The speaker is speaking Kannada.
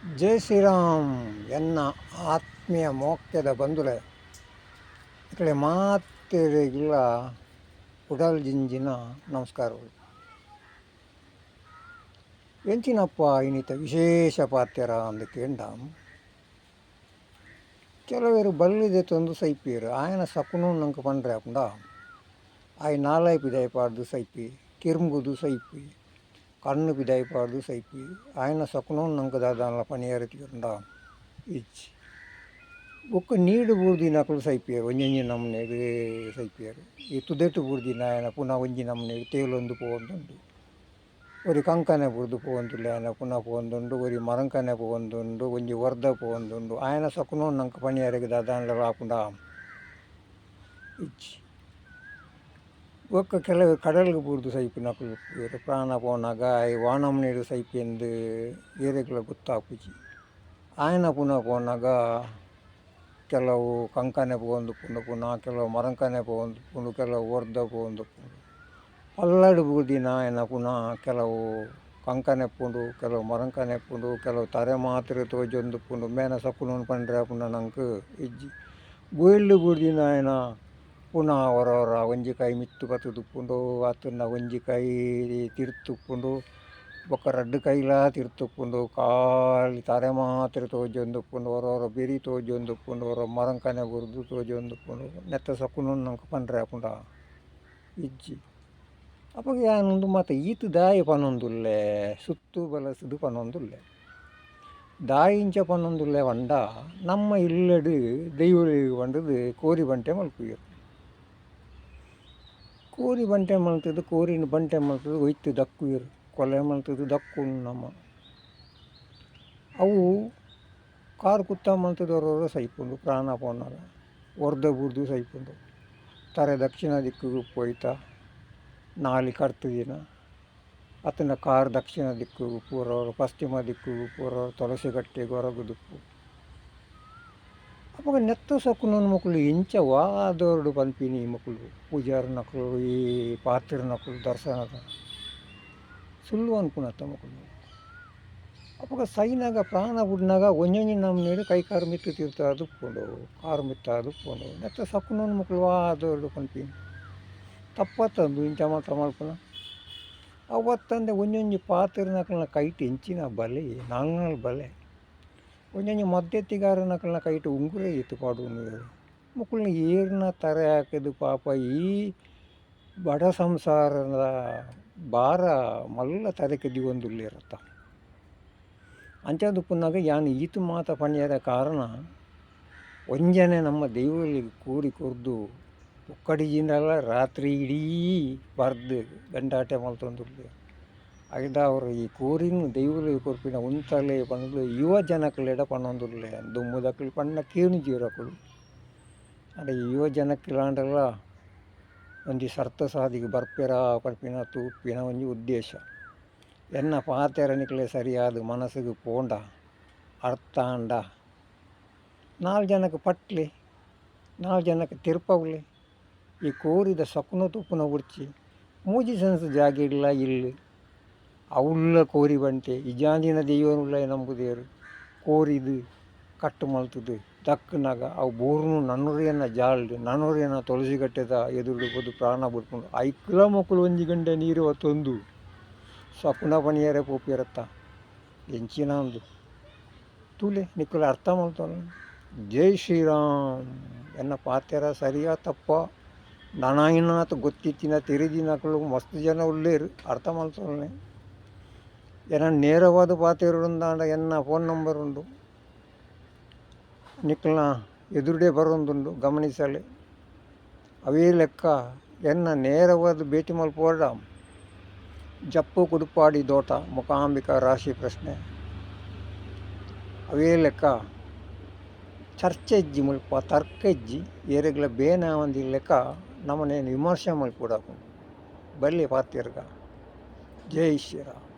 ಜೈ ಶ್ರೀರಾಮ್ ಎನ್ನ ಆತ್ಮೀಯ ಮೋಕ್ಷದ ಬಂಧುಳೆ ಈ ಕಡೆ ಮಾತಿರಿಗಿಲ್ಲ ಉಡಲ್ ಜಿಂಜಿನ ನಮಸ್ಕಾರಗಳು. ಎಂಚಿನಪ್ಪ ಇನಿತ ವಿಶೇಷ ಪಾತ್ಯರ ಅಂದ ಕೇಂದ ಕೆಲವರು ಬಲ್ಲಿದೆ ತಂದು ಸೈಪಿಯರು ಆಯನ ಸಪನು ನಂಗೆ ಪಂಡ್ರೆ ಅಪ್ಪಂಡ ಆಯ್ ನಾಲೈಪು ದಯಪಾಡ್ದು ಸೈಪಿ ತಿರುಮುದು ಸೈಪಿ. கண்ணுக்கு தயப்பாடு சைக்கி ஆயன சொக்கணும் நமக்கு தாதான பணியாரத்துக்கு இருந்தான் ಇಚ್ಚಿ ಬೊಕ್ಕ ನೀಡು ಬೂರ್ದಿ ನಕಲು ಸೈಪಿಯರು ಒಂಜೊಂಜಿ ನಮ್ಮನೆಗೆ ಸೈಪಿಯರು ಈ ತುದೆಟ್ಟು ಬೂರ್ದಿ ನಾಯನ ಪುನಃ ಒಂಜಿ ನಮ್ಮನೆಗೆ ತೇಲೊಂದು ಪೋವೊಂದುಂಡು ಒರಿ ಕಂಕನೆ ಬುರ್ದು ಪೋವಂದುಲ್ಲ ಆಯನ ಪುನಃ ಪೋವೊಂದುಂಡು ಒರಿ ಮರಂಕನೆ ಪೋವೊಂದುಂಡು ಒಂಜಿ ವರ್ಧ ಪೋವೊಂದುಂಡು ಆಯನ ಸೊಕ್ಕನೋ ನಂಗೆ ಪಣಿಯಾರಿಗೆ ದಾದಾಂಡ ರಾಪುಂಡ ಇಚ್ಚಿ ಒಕ್ಕ ಕೆಲವು ಕಡಲ್ಗೆ ಬೂರ್ದು ಸೈಪಿ ನಕಲು ಇರು ಪ್ರಾಣ ಪೋನಾಗ ಈ ವಾನಮ್ನೇಡು ಸೈಪಿ ಎಂದು ಏರೆಗ್ಲ ಗೊತ್ತಾಪುಜಿ ಆಯನ ಪುನಃ ಪೋನಾಗ ಕೆಲವು ಕಂಕನೆ ಪೋವಂದು ಪುಂಡು ಪುನಃ ಕೆಲವು ಮರಂಕನೆ ಪೋವಂದು ಪುಂಡು ಕೆಲವು ವರ್ದ ಪೋವಂದು ಪುಂಡು ಪಲ್ಲಡು ಬೂದಿನ ಆಯನ ಪುನಃ ಕೆಲವು ಕಂಕನೆ ಪುಂಡು ಕೆಲವು ಮರಂಕನೆ ಪುಂಡು ಕೆಲವು ತರೆ ಮಾತ್ರ ತೋಜೊಂದು ಪುಂಡು ಮೇನ ಸಪ್ಪುನು ಪಂಡ್ರೆ ಪುನಃ ನಂಗೆ ಇಜ್ಜಿ ಬೊಯ್ಲು ಬೂದಿನ ಆಯನ ಪುನಃ ಅವರವರ ಒಂಜಿ ಕೈ ಮಿತ್ತು ಬತ್ತುದುಪ್ಪುಂಡು ಅತ್ತನ್ನ ಒಂಜಿ ಕೈ ತಿರ್ತುಪ್ಪುಂಡು ಬೊಕ್ಕ ರಡ್ಡು ಕೈಲ ತಿರ್ತುಪ್ಪುಂಡು ಕಾಲಿ ತರೆ ಮಾತ್ರ ತೋಜೊಂದುಪ್ಪುಂಡು ಅವರವರ ಬೆರಿ ತೋಜೊಂದುಪ್ಪುಂಡು ಮರಂ ಮರಂಕನೆ ಬುರ್ದು ತೋಜೊಂದುಪ್ಪುಂಡು ನೆತ್ತ ಸಕ್ಕುನು ನಂಗೆ ಪಂಡ್ರೆ ಪುಂಡ ಇಜ್ಜಿ. ಅಪ್ಪಗ ಯಾನುಂದು ಮಾತ, ಈತು ದಾಯಿ ಪನೊಂದುಲ್ಲೆ, ಸುತ್ತು ಬಲಸದು ಪನೊಂದುಲ್ಲೆ. ದಾಯಿಂಚ ಪನೊಂದುಲ್ಲೆ ವಂಡ, ನಮ್ಮ ಇಲ್ಲಡು ದೈವ ವಂಡದು ಕೋರಿ ಬಂಟೆ ಮಲ್ಪುಯರು ಕೋರಿ ಬಂಟೆ ಮಲ್ತದು ಕೋರಿನ ಬಂಟೆ ಮಲ್ತದು ಒಯ್ತು ದಕ್ಕುಯರು ಕೊಲೆ ಮಲ್ತದು ದಕ್ಕು ನಮ್ಮ. ಅವು ಕಾರ್ ಕುತ್ತ ಮಲ್ತದವರವರು ಸೈಪುಂಡು, ಪ್ರಾಣ ಪೋನಾಗ ಒರ್ದ ಬುರ್ದು ಸೈಪುಂಡು. ತರೆ ದಕ್ಷಿಣ ದಿಕ್ಕಿಗೆ ಪೋಯ್ತ, ನಾಲಿ ಕರ್ತದಿನ ಅತನ ಕಾರ್ ದಕ್ಷಿಣ ದಿಕ್ಕಿಗೂ ಪೂರವರು, ಪಶ್ಚಿಮ ದಿಕ್ಕಿಗೂ ಪೂರವರು ತುಳಸಿಗಟ್ಟೆಗೆ ಹೊರಗುದುಪ್ಪು ಅವಾಗ ನೆತ್ತ ಸೊಕ್ಕುನ ಮಕ್ಕಳು ಇಂಚ ವಾದೋರ್ಡು ಪನ್ಪಿನಿ ಮಕ್ಕಳು ಪೂಜಾರ ನಕಲು ಈ ಪಾತ್ರ ನಕಲು ದರ್ಶನದ. ಸುಳ್ಳು ಅನ್ಪುನತ್ತ ಮಕ್ಕಳು ಅವಾಗ ಸೈನಾಗ, ಪ್ರಾಣ ಬಿಡ್ನಾಗ ಒಂಜೊಂಜಿ ನಮ್ಮನೇಡು ಕೈ ಕಾರು ಮಿತ್ತು ತೀರ್ಥ ಅದುಕೊಂಡು ಕಾರು ಮಿತ್ತ ನೆತ್ತ ಸೊಕ್ಕುನ ಮಕ್ಕಳು ವಾದೋರ್ಡು ಪಂಪಿನಿ ತಪ್ಪತ್ತಂದು ಇಂಚ ಮಾತ್ರ ಮಾಡ್ಕೊಳ. ಅವತ್ತಂದೆ ಒಂಜೊಂಜಿ ಪಾತ್ರನಕಲ್ನ ಕೈಟ್ ಇಂಚಿನ ಬಲೆ ನಾಲ್ನಾಲ್ ಬಲೆ. ಒಂಜೊಂಜಿ ಮಧ್ಯತ್ತಿಗಾರ ನಕಲ್ನ ಕೈಟ್ ಉಂಗುರೆ ಇತ್ತು ಪಾಡು ಮಕ್ಕಳನ್ನ ಏರ್ನ ತರೆ ಹಾಕಿದು ಪಾಪ ಈ ಬಡ ಸಂಸಾರದ ಭಾರ ಮಲ್ಲ ತಲೆಕೆದಿ ಒಂದುಲ್ಲಿರತ್ತ ಅಂಚದು ಪುನ್ನಾಗ ಯಾನು ಈತು ಮಾತ ಪಣಿಯದ ಕಾರಣ ಒಂಜನೆ ನಮ್ಮ ದೈವಲ್ಲಿ ಕೂಡಿ ಕೊರ್ದು ಒಕ್ಕಡಿಜಿಂದಲ್ಲ ರಾತ್ರಿ ಇಡೀ ಬರ್ದು ಗಂಡಾಟೆ ಮಲ್ತೊಂದುಲ್ಲೆ ಐದ ಅವರು ಈ ಕೂರಿನ ದೈವಲು ಕೊರ್ಪಿನ ಉಂತಲೆ ಪಂದು ಯುವ ಜನಕ್ಲೆಡ ಪನ್ನೊಂದುಲ್ಲೆ ದುಮ್ಮುದಕ್ಕಳು ಪಣ್ಣ ಕೇಣು ಜೀರಕ್ಕಳು ಅದೇ ಯುವ ಜನಕ್ಕಿಲಾಂಡಲ್ಲ ಒಂಜಿ ಸರ್ತ ಸಾಧಿಗೆ ಬರ್ಪೆರ ಪಡ್ಪಿನ ತೂಪಿನ ಒಂಜಿ ಉದ್ದೇಶ. ಎನ್ನ ಪಾತೆರನಿಕ್ಲೆ ಸರಿಯಾದ ಮನಸ್ಸಿಗೆ ಪೋಂಡ, ಅರ್ಥ ಅಂಡ ನಾಲ್ಕು ಜನಕ್ಕೆ ಪಟ್ಲಿ ನಾಲ್ಕು ಜನಕ್ಕೆ ತಿರ್ಪವ್ಲಿ. ಈ ಕೋರಿದ ಸೊಕ್ಕನ ತುಪ್ಪನ ಉಡ್ಚಿ, ಮೂಜಿ ಸೆನ್ಸ್ ಜಾಗ ಇಲ್ಲ ಇಲ್ಲಿ. ಅವುಲ್ಲ ಕೋರಿ ಬಂಟೆ ಇಜಾಂದಿನ ದೈವನುಲ್ಲ ನಂಬುದೇರು ಕೋರಿದು ಕಟ್ಟು ಮಲ್ತದು ದಕ್ಕನಾಗ ಅವು ಬೋರ್ನು ನನ್ನೂರಿಯನ್ನ ಜಾಲ್ದು ನನ್ನೂರಿಯನ್ನ ತುಳಸಿಗಟ್ಟೆದ ಎದುರು ಬದು ಪ್ರಾಣ ಬಿಟ್ಕೊಂಡು ಐಕ್ಲ ಮಕ್ಕಳು ಒಂಜಿ ಗಂಟೆ ನೀರು ಹೊತ್ತೊಂದು. ಸ್ವಪ್ನ ಪಣಿಯರೆ ಪೋಪಿರತ್ತ ಎಂಚಿನ ಅಂದು ತೂಲೆ, ನಿಕ್ಕಲು ಅರ್ಥ ಮಾಡ್ತಾನ ಜೈ ಶ್ರೀರಾಮ್. ಎನ್ನ ಪಾತ್ಯರ ಸರಿಯಾ ತಪ್ಪ? ನನಗಿನ ಗೊತ್ತಿತ್ತಿನ ತಿರಿದಿನಕಲು ಮಸ್ತ್ ಜನ ಉಳ್ಳೇರು. ಅರ್ಥ ಮಾಡ್ತಾನೆ ಏನ ನೇರವಾದ ಪಾತೆರುಂದಾಂಡ ಎನ್ನ ಫೋನ್ ನಂಬರ್ ಉಂಡು ನಿಕ್ಕಲ್ನ ಎದುರುಡೆ ಬರೋದುಂಡು ಗಮನಿಸಲಿ. ಅವೇ ಲೆಕ್ಕ, ಎನ್ನ ನೇರವಾದ ಭೇಟಿ ಮಲ್ಪೋಡ ಜಪ್ಪು ಕುಡುಪಾಡಿ ದೋಟ ಮುಖಾಂಬಿಕಾ ರಾಶಿ ಪ್ರಶ್ನೆ. ಅವೇ ಲೆಕ್ಕ, ಚರ್ಚೆ ಇಜ್ಜಿ ಮುಲ್ಪ, ತರ್ಕ ಇಜ್ಜಿ ಏರೆಗ್ಲ ಬೇನ ಒಂದು ಲೆಕ್ಕ, ನಮ್ಮನೇನು ವಿಮರ್ಶೆ ಮಲ್ಪೂಡಕು ಬಲ್ಲಿ ಪಾತಿರ್ಗ ಜೈ ಶ್ರೀರಾಮ್.